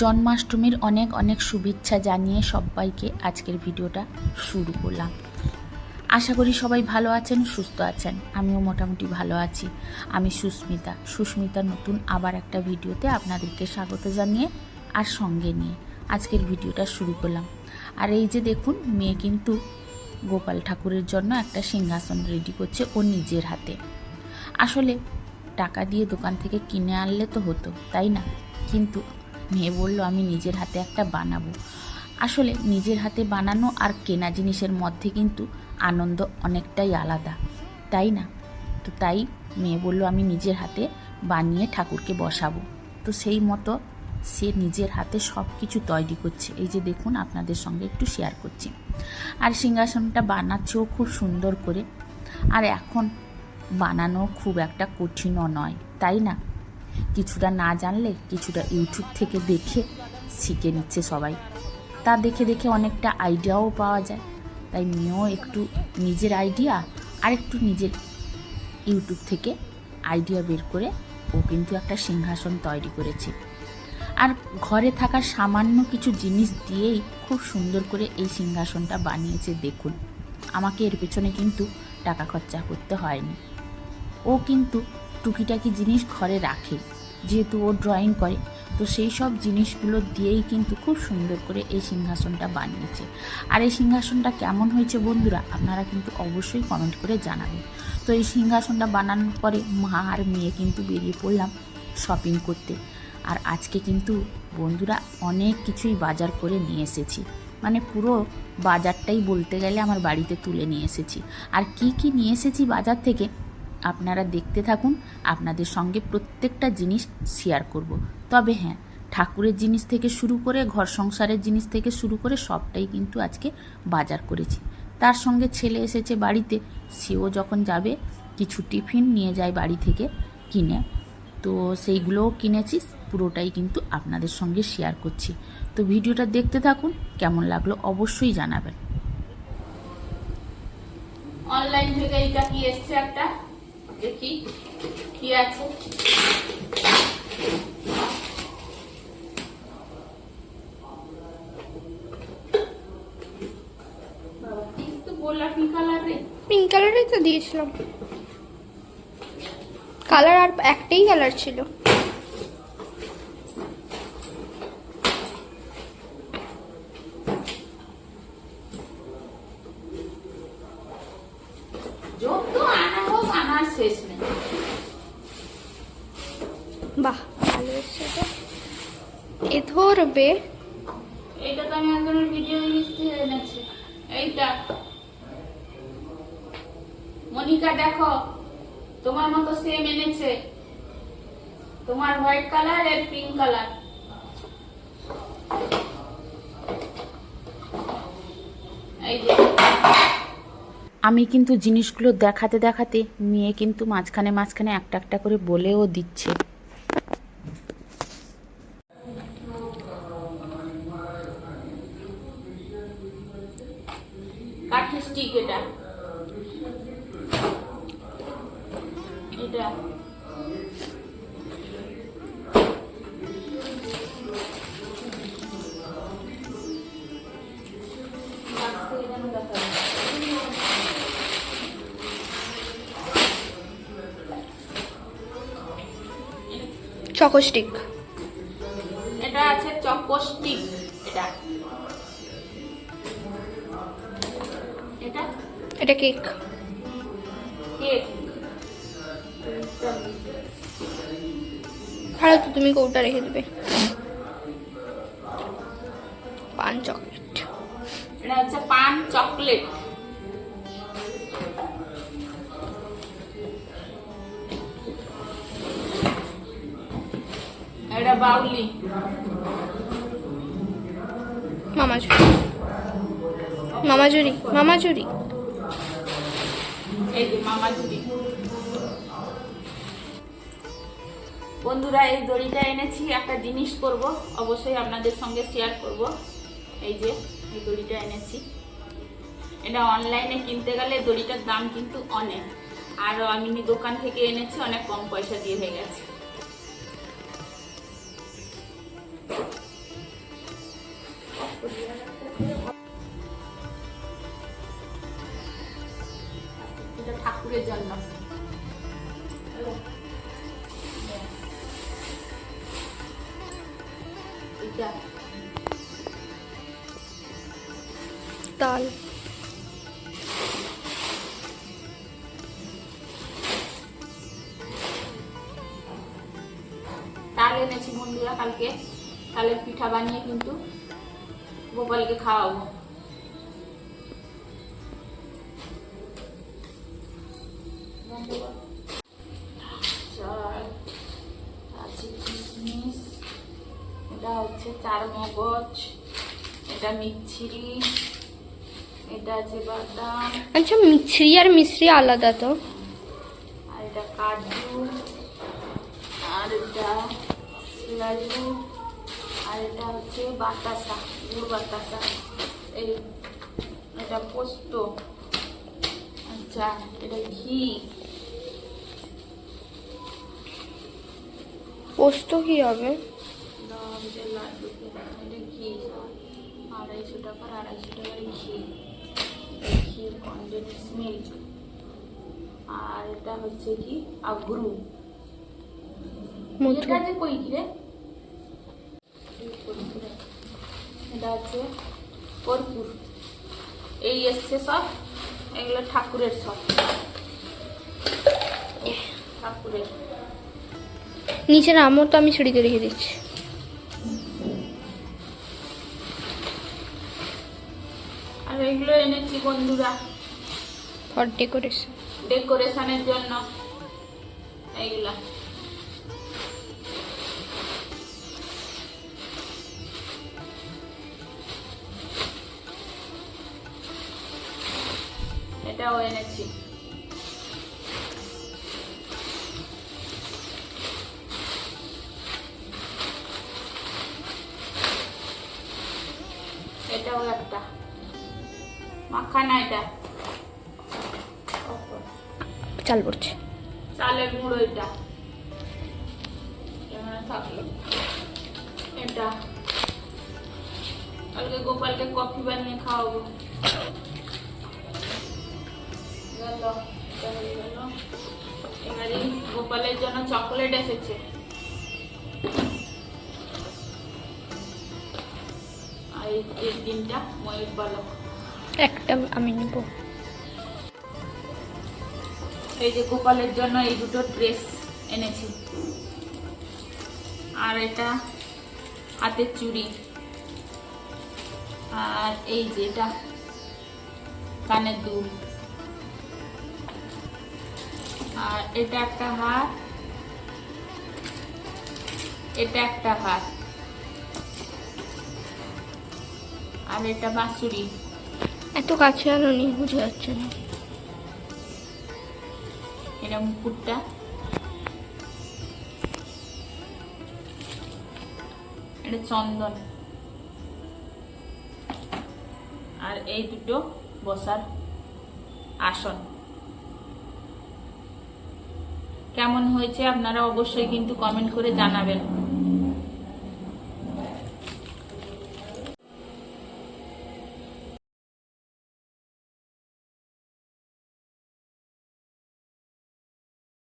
জন্মাষ্টমীর অনেক অনেক শুভেচ্ছা জানিয়ে সবাইকে আজকের ভিডিওটা শুরু করলাম। আশা করি সবাই ভালো আছেন, সুস্থ আছেন। আমিও মোটামুটি ভালো আছি। আমি সুস্মিতা। সুস্মিতা নতুন আবার একটা ভিডিওতে আপনাদেরকে স্বাগত জানিয়ে আর সঙ্গে নিয়ে আজকের ভিডিওটা শুরু করলাম। আর এই যে দেখুন, মেয়ে কিন্তু গোপাল ঠাকুরের জন্য একটা সিংহাসন রেডি করছে ও নিজের হাতে। আসলে টাকা দিয়ে দোকান থেকে কিনে আনলে তো হতো, তাই না? কিন্তু মেয়ে বলল, আমি নিজের হাতে একটা বানাবো। আসলে নিজের হাতে বানানো আর কেনা জিনিসের মধ্যে কিন্তু আনন্দ অনেকটাই আলাদা, তাই না? তো তাই মেয়ে বলল, আমি নিজের হাতে বানিয়ে ঠাকুরকে বসাবো। তো সেই মতো সে নিজের হাতে সব কিছু তৈরি করছে। এই যে দেখুন, আপনাদের সঙ্গে একটু শেয়ার করছি। আর সিংহাসনটা বানাচ্ছেও খুব সুন্দর করে। আর এখন বানানো খুব একটা কঠিনও নয়, তাই না? কিছুটা না জানলে, কিছুটা ইউটিউব থেকে দেখে শিখে নিচ্ছে সবাই। তা দেখে দেখে অনেকটা আইডিয়াও পাওয়া যায়। তাই মেয়েও একটু নিজের আইডিয়া আর একটু নিজের ইউটিউব থেকে আইডিয়া বের করে ও কিন্তু একটা সিংহাসন তৈরি করেছে। আর ঘরে থাকা সামান্য কিছু জিনিস দিয়েই খুব সুন্দর করে এই সিংহাসনটা বানিয়েছে দেখুন। আমাকে এর পেছনে কিন্তু টাকা খরচা করতে হয়নি। ও কিন্তু টুকিটাকি জিনিস ঘরে রাখে, যেহেতু ও ড্রয়িং করে। তো সেই সব জিনিসগুলো দিয়েই কিন্তু খুব সুন্দর করে এই সিংহাসনটা বানিয়েছে। আর এই সিংহাসনটা কেমন হয়েছে বন্ধুরা, আপনারা কিন্তু অবশ্যই কমেন্ট করে জানাবেন। তো এই সিংহাসনটা বানানোর পরে মা আর মেয়ে কিন্তু বেরিয়ে পড়লাম শপিং করতে। আর আজকে কিন্তু বন্ধুরা অনেক কিছুই বাজার করে নিয়ে এসেছি। মানে পুরো বাজারটাই বলতে গেলে আমার বাড়িতে তুলে নিয়ে এসেছি। আর কি কি নিয়ে এসেছি বাজার থেকে আপনারা দেখতে থাকুন, আপনাদের সঙ্গে প্রত্যেকটা জিনিস শেয়ার করব। তবে হ্যাঁ ঠাকুরের জিনিস থেকে শুরু করে, ঘর সংসারের জিনিস থেকে শুরু করে সবটাই কিন্তু আজকে বাজার করেছি। তার সঙ্গে ছেলে এসেছে বাড়িতে, সেও যখন যাবে, কিছু টিফিন নিয়ে যায় বাড়ি থেকে কিনে। তো সেইগুলোও কিনেছি, পুরোটাই কিন্তু আপনাদের সঙ্গে শেয়ার করছি। তো ভিডিওটা দেখতে থাকুন, কেমন লাগল অবশ্যই জানাবেন। অনলাইন থেকে এইটা কি এসছে একটা? দেখি কি আছে। পিঙ্ক কালারই তো দিয়েছিলাম। কালার আর একটাই কালার ছিল যত আনা হোক আনার শেষ নেই বাহ ভালো এসছে তো এ ধরবে এইটা তো আমি একজনের ভিডিও এনেছি এইটা। মনিকা দেখো তোমার মতো সেম এনেছে। তোমার হোয়াইট কালারের পিঙ্ক কালার এই যে। আমি কিন্তু জিনিসগুলো দেখাতে দেখাতে মেয়ে কিন্তু মাঝখানে মাঝখানে একটা একটা করে বলেও দিচ্ছে কাঠি স্টিক এটা এটা যায়। চকোস্টিক। এটা আছে চকো স্টিক এটা। এটা? এটা কেক। ভালো তো তুমি কৌটা রেখে দেবে। পান চকলেট। এটা হচ্ছে পান চকলেট। এটা বাউলি। মামাজুরি। মামাজুরি মামাজুরি। এই যে মামাজুরি। বন্ধুরা, এই দড়িটা এনেছি, একটা জিনিস করব, অবশ্যই আপনাদের সঙ্গে শেয়ার করব। এই যে, এই দড়িটা এনেছি। এটা অনলাইনে কিনতে গেলে দড়িটার দাম কিন্তু অনেক। আর আমি দোকান থেকে এনেছি, অনেক কম পয়সা দিয়ে হয়ে গেছে। ঠাকুরের জন্য। তাল। তাল এনেছি বন্ধুরা কালকে। তালের পিঠা বানিয়ে কিন্তু গোপালকে খাওয়াবো। এটা হচ্ছে চার মগজ এটা মিচ্ছিরি এটা আছে বাদাম। আচ্ছা মিছরি আর মিশ্রি আলাদা তো। আর এটা কাজু। আর এটা লাড্ডু। আর এটা হচ্ছে বাতাসা গুড় বাতাসা। এই এটা পোস্ত। আচ্ছা এটা ঘি। পোস্ত কি হবে? ঘি। আড়াইশো টাকার আড়াইশো টাকার ঘি। ঘি কন্ডেন্স মিল্ক আর এটা হচ্ছে কি? আগ্রু এটা যে কই রে? এটা আছে কর্পূর। এই এসছে সব এগুলো ঠাকুরের সব। ঠাকুরের। নিচে নামও তো আমি সিঁড়িতে রেখে দিচ্ছি। এনেছি বন্ধুরা। ফর ডেকোরেশন ডেকোরেশনের জন্য। এইগুলা। এটাও এনেছি। এটাও একটা। মাখানা এটা। চাল পড়ছে। চালের গুঁড়ো এটা। থাকল। এটা। কালকে গোপালকে কফি বানিয়ে খাওয়াবো। এবারে গোপালের জন্য চকলেট এসেছে। আর এই দিনটা ময়ূর পালক। একটা আমি নেব। এই যে গোপালের জন্য এই দুটো ড্রেস এনেছি। আর এটা হাতের চুড়ি। আর এই যে এটা কানের দুল। আর এটা একটা হার এটা একটা হার আর এটা বাঁশুরি। এত কাছে আনো নি বুঝা যাচ্ছে না। এটা মুকুটটা? এটা চন্দন। আর এই দুটো বসার আসন। কেমন হয়েছে আপনারা অবশ্যই কিন্তু কমেন্ট করে জানাবেন।